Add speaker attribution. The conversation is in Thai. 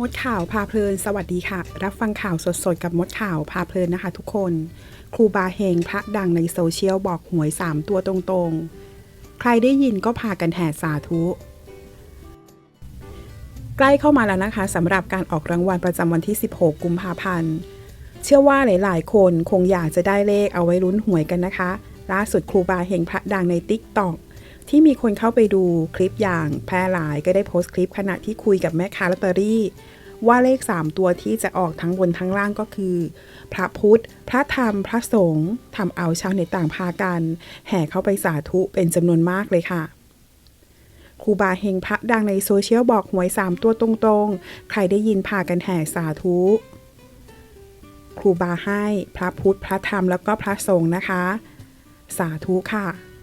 Speaker 1: มดข่าวพาเพลิน สวัสดีค่ะ รับฟังข่าวสดๆ กับมดข่าวพาเพลินนะคะทุกคน ครูบาเฮงพระดังในโซเชียลบอกหวย 3 ตัวตรงๆ ใครได้ยินก็พากันแห่สาธุ ใกล้เข้ามาแล้วนะคะสำหรับการออกรางวัลประจำวันที่ 16 กุมภาพันธ์ เชื่อว่าหลายๆ คนคงอยากจะได้เลขเอาไว้ลุ้นหวยกันนะคะ ล่าสุดครูบาเฮงพระดังในติ๊กต็อก ที่มีคนเข้าไปดูคลิปอย่างแพร่หลายก็ได้โพสต์คลิปขณะที่คุยกับแม่ค้าลอตเตอรี่ ว่าเลข 3 ตัวที่จะออกทั้งบนทั้งล่างก็คือ พระพุทธ พระธรรม พระสงฆ์ทำเอาชาวเน็ตต่างพากัน แห่เข้าไปสาธุเป็นจำนวนมากเลยค่ะครูบาเฮงพระดังในโซเชียลบอกหวย 3 ตัวตรงๆ ใครได้ยินพากันแห่สาธุครูบาให้พระพุทธ พระธรรมแล้วก็พระสงฆ์นะคะ สาธุค่ะ